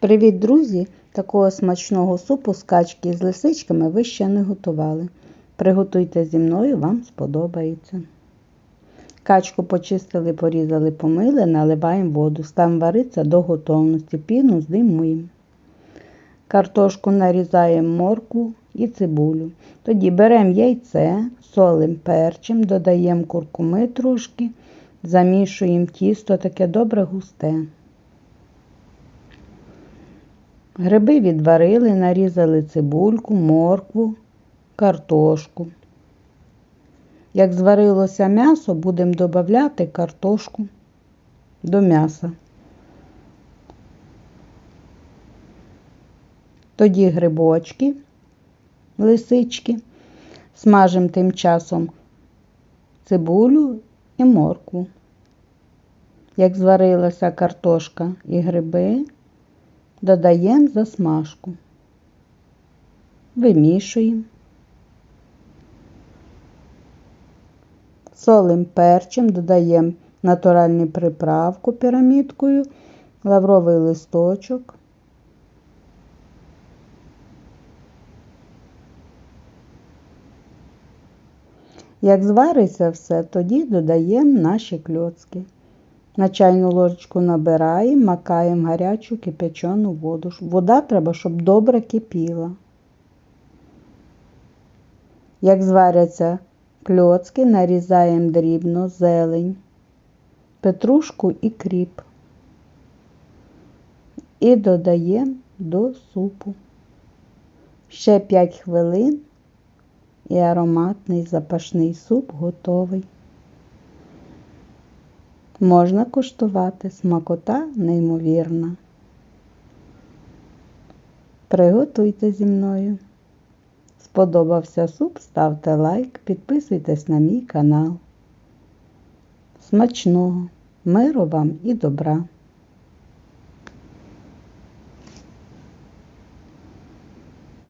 Привіт, друзі! Такого смачного супу з качки з лисичками ви ще не готували. Приготуйте зі мною, вам сподобається. Качку почистили, порізали, помили, наливаємо воду, ставимо варитися до готовності, піну здимуємо. Картошку нарізаємо морку і цибулю. Тоді беремо яйце, солимо перчим, додаємо куркуми трошки, замішуємо тісто таке добре густе. Гриби відварили, нарізали цибульку, моркву, картошку. Як зварилося м'ясо, будемо додати картошку до м'яса. Тоді грибочки, лисички, смажимо тим часом цибулю і моркву. Як зварилася картошка і гриби, додаємо засмажку, вимішуємо, солим перчим, додаємо натуральну приправку пірамідкою, лавровий листочок. Як звариться все, тоді додаємо наші кльоцки. На чайну ложечку набираємо, макаємо гарячу кипячену воду. Вода треба, щоб добре кипіла. Як зваряться кльоцки, нарізаємо дрібно зелень, петрушку і кріп. І додаємо до супу. Ще 5 хвилин і ароматний запашний суп готовий. Можна куштувати смакота неймовірна. Приготуйте зі мною. Сподобався суп, ставте лайк, підписуйтесь на мій канал. Смачного, миру вам і добра!